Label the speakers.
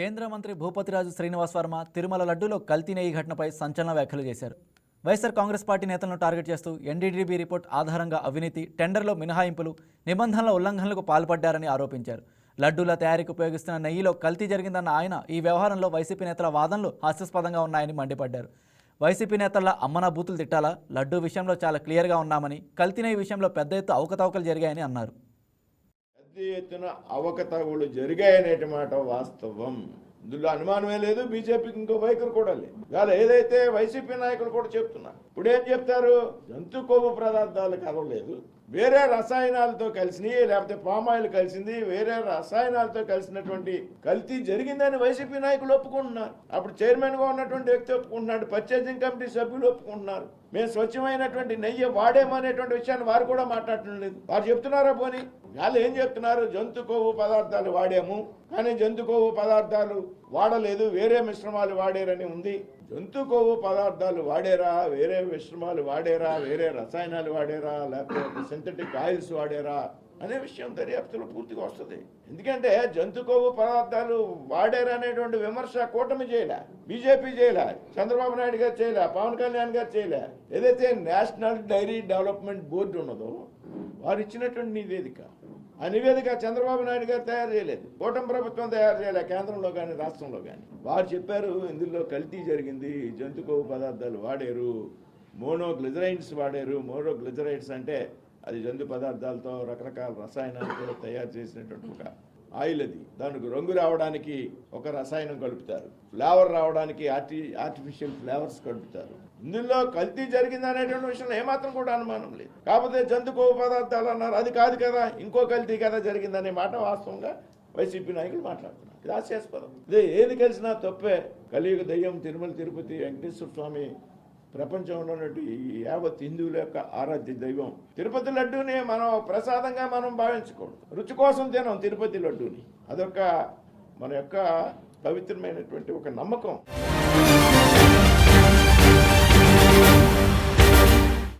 Speaker 1: కేంద్ర మంత్రి భూపతిరాజు శ్రీనివాస్ వర్మ తిరుమల లడ్డూలో కల్తీ నెయ్యి ఘటనపై సంచలన వ్యాఖ్యలు చేశారు. వైఎస్ఆర్ కాంగ్రెస్ పార్టీ నేతలను టార్గెట్ చేస్తూ ఎన్డీడీబీ రిపోర్ట్ ఆధారంగా అవినీతి టెండర్లో మినహాయింపులు నిబంధనల ఉల్లంఘనలకు పాల్పడ్డారని ఆరోపించారు. లడ్డూల తయారీకి ఉపయోగిస్తున్న నెయ్యిలో కల్తీ జరిగిందన్న ఆయన ఈ వ్యవహారంలో వైసీపీ నేతల వాదనలు హాస్యాస్పదంగా ఉన్నాయని మండిపడ్డారు. వైసీపీ నేతల అమ్మనా బూతులు తిట్టాలా? లడ్డూ విషయంలో చాలా క్లియర్గా ఉన్నామని కల్తీ నెయ్యి విషయంలో పెద్ద ఎత్తు అవకతవకలు జరిగాయని అన్నారు.
Speaker 2: పెద్ద ఎత్తున అవకతవకలు జరిగాయనేటి మాట వాస్తవం. ఇందులో అనుమానమే లేదు బీజేపీకి ఇంకో వైఖరి కూడా లేదు. ఇవాళ ఏదైతే వైసీపీ నాయకులు కూడా చెప్తున్నారు ఇప్పుడు ఏం చెప్తారు? జంతు కొవ్వు పదార్థాలు కలవలేదు వేరే రసాయనాలతో కలిసినాయి లేకపోతే పామాయిల్ కలిసింది వేరే రసాయనాలతో కలిసినటువంటి కల్తీ జరిగిందని వైసీపీ నాయకులు ఒప్పుకుంటున్నారు. అప్పుడు చైర్మన్గా ఉన్నటువంటి వ్యక్తి ఒప్పుకుంటున్నాడు పర్చేసింగ్ కమిటీ సభ్యులు ఒప్పుకుంటున్నారు. మేము స్వచ్ఛమైనటువంటి నెయ్యి వాడేమనేటువంటి విషయాన్ని వారు కూడా మాట్లాడటం లేదు. వారు చెప్తున్నారా పోనీ? వాళ్ళు ఏం చెప్తున్నారు? జంతు కొవ్వు పదార్థాలు వాడాము కానీ జంతు కొవ్వు పదార్థాలు వాడలేదు వేరే మిశ్రమాలు వాడారని ఉంది. జంతు కొవ్వు పదార్థాలు వాడేరా వేరే మిశ్రమాలు వాడేరా వేరే రసాయనాలు వాడేరా లేకపోతే సింథటిక్ ఆయిల్స్ వాడేరా అనే విషయం దర్యాప్తులో పూర్తిగా వస్తుంది. ఎందుకంటే జంతు కొవ్వు పదార్థాలు వాడారు అనేటువంటి విమర్శ కూటమి చేయలే బీజేపీ చేయలే చంద్రబాబు నాయుడు గారు చేయలే పవన్ కళ్యాణ్ గారు చేయలే. ఏదైతే నేషనల్ డైరీ డెవలప్మెంట్ బోర్డు ఉన్నదో వారు ఇచ్చినటువంటి నివేదిక. ఆ నివేదిక చంద్రబాబు నాయుడు గారు తయారు చేయలేదు. కూటమి ప్రభుత్వం తయారు చేయలేదు కేంద్రంలో కానీ రాష్ట్రంలో కానీ వారు చెప్పారు ఇందులో కల్తీ జరిగింది జంతు కొవ్వు పదార్థాలు వాడారు మోనోగ్లిజరైడ్స్ వాడారు. మోనోగ్లిజరైడ్స్ అంటే అది జంతు పదార్థాలతో రకరకాల రసాయనాలతో తయారు చేసినటువంటి ఒక ఆయిల్ అది దానికి రంగు రావడానికి ఒక రసాయనం కలుపుతారు. ఫ్లేవర్ రావడానికి ఆర్టి ఆర్టిఫిషియల్ ఫ్లేవర్స్ కలుపుతారు. ఇందులో కల్తీ జరిగింది అనేటువంటి విషయంలో ఏమాత్రం కూడా అనుమానం లేదు. కాకపోతే జంతుకో పదార్థాలు అన్నారు. అది కాదు కదా ఇంకో కల్తీ కదా జరిగిందనే మాట వాస్తవంగా వైసీపీ నాయకులు మాట్లాడుతున్నారు. ఇది హాస్యాస్పదం. ఇదే ఏది కలిసినా తప్పే. కలియుగ దయ్యం తిరుమల తిరుపతి వెంకటేశ్వర స్వామి ప్రపంచంలో ఉన్నటువంటి ఈ యావత్ హిందువుల యొక్క ఆరాధ్య దైవం. తిరుపతి లడ్డూని మనం ప్రసాదంగా మనం భావించకూడదు. రుచి కోసం తినం తిరుపతి లడ్డూని. అదొక మన యొక్క పవిత్రమైనటువంటి ఒక నమ్మకం.